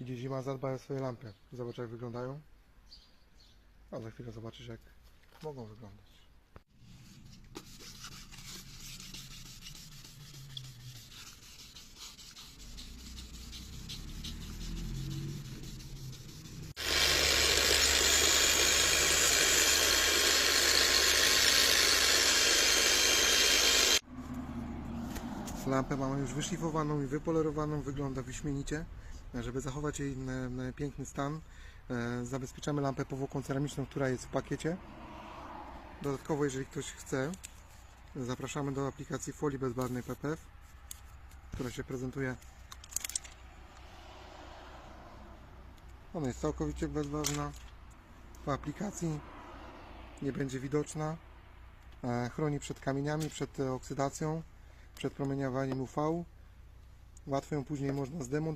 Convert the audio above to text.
Idzie zima, zadbaj o swoje lampy. Zobacz jak wyglądają. A za chwilę zobaczysz jak mogą wyglądać. Lampę mamy już wyszlifowaną i wypolerowaną, wygląda wyśmienicie. Żeby zachować jej e, e, piękny stan, e, zabezpieczamy lampę powłoką ceramiczną, która jest w pakiecie. Dodatkowo, jeżeli ktoś chce, zapraszamy do aplikacji folii bezbarwnej PPF, która się prezentuje. Ona jest całkowicie bezbarwna. Po aplikacji nie będzie widoczna. Chroni przed kamieniami, przed oksydacją, przed promieniowaniem UV. Łatwo ją później można zdemontować.